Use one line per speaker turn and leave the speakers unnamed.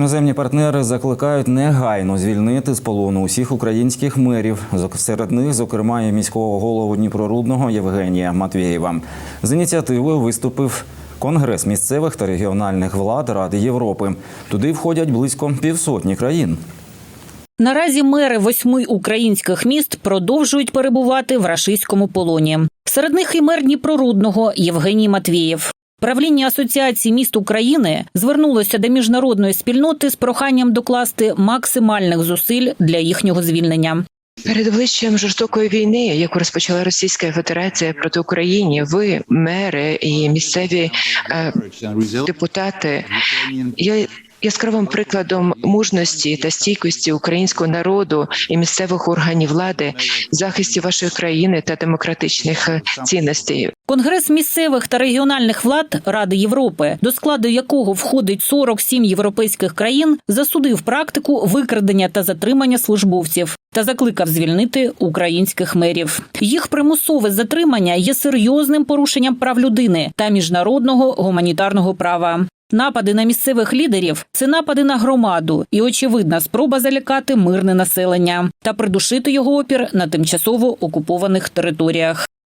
Іноземні партнери закликають негайно звільнити з полону усіх українських мерів. Серед них, зокрема, і міського голову Дніпрорудного Євгенія Матвєєва. З ініціативою виступив Конгрес місцевих та регіональних влад Ради Європи. Туди входять близько півсотні країн.
Наразі мери восьми українських міст продовжують перебувати в рашистському полоні. Серед них і мер Дніпрорудного Євгеній Матвієв. Правління Асоціації міст України звернулося до міжнародної спільноти з проханням докласти максимальних зусиль для їхнього звільнення.
Перед обличчям жорстокої війни, яку розпочала Російська Федерація проти України, ви, мери і місцеві е, депутати, є яскравим прикладом мужності та стійкості українського народу і місцевих органів влади захисті вашої країни та демократичних е, цінностей.
Конгрес місцевих та регіональних влад Ради Європи, до складу якого входить 47 європейських країн, засудив практику викрадення та затримання службовців та закликав звільнити українських мерів. Їх примусове затримання є серйозним порушенням прав людини та міжнародного гуманітарного права. Напади на місцевих лідерів це напади на громаду і очевидна спроба залякати мирне населення та придушити його опір на тимчасово окупованих територіях.